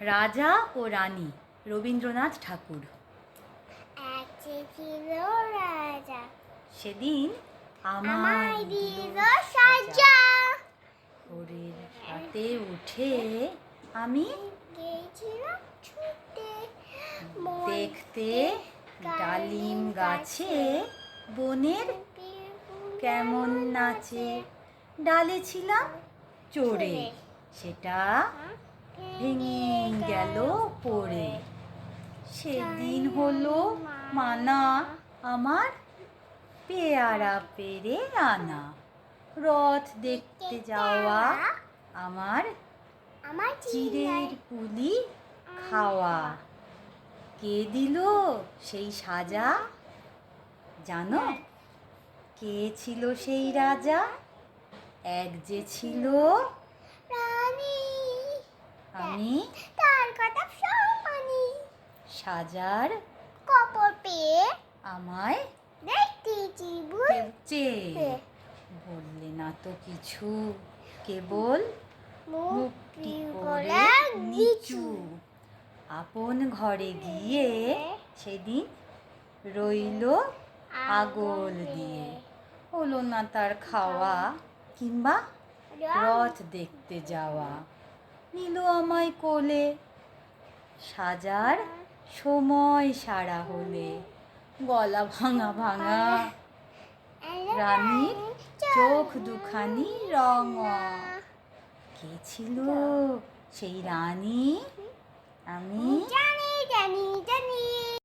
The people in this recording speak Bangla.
রাজা ও রানী রবীন্দ্রনাথ ঠাকুর। ছিল রাজা। সেদিন আমায় আমার দিল সাজা। ঘোড়ের সাথে উঠে আমি গেছিলাম ছুটে। দেখতে ডালিম গাছে বনের কেমন নাচে। ডালে ছিলাম চড়ে সেটা ভেঙে গেল পড়ে। সেদিন হলো মানা আমার পেয়ারা পেরে আনা। রথ দেখতে যাওয়া আমার আমার চিড়ের পুলি খাওয়া। কে দিল সেই সাজা? জানো? কে ছিল সেই রাজা? এক যে ছিল রানী আমি তার কথা সব মানি। সাজার কপর পেয়ে আমায় দেখতেছি বুঝ কেচে বললে না তো কিছু কেবল মুক্তি করে নিচু। আপন ঘরে গিয়ে সেদিন রইল আগল। দিয়ে। হলো না তার খাওয়া। কিংবা রথ দেখতে যাওয়া। আমায় কোলে, সাজার সময় সারা হলে। গলা ভাঙা ভাঙা, রানীর চোখ দুখানি রঙ। কে ছিল সেই রানী? আমি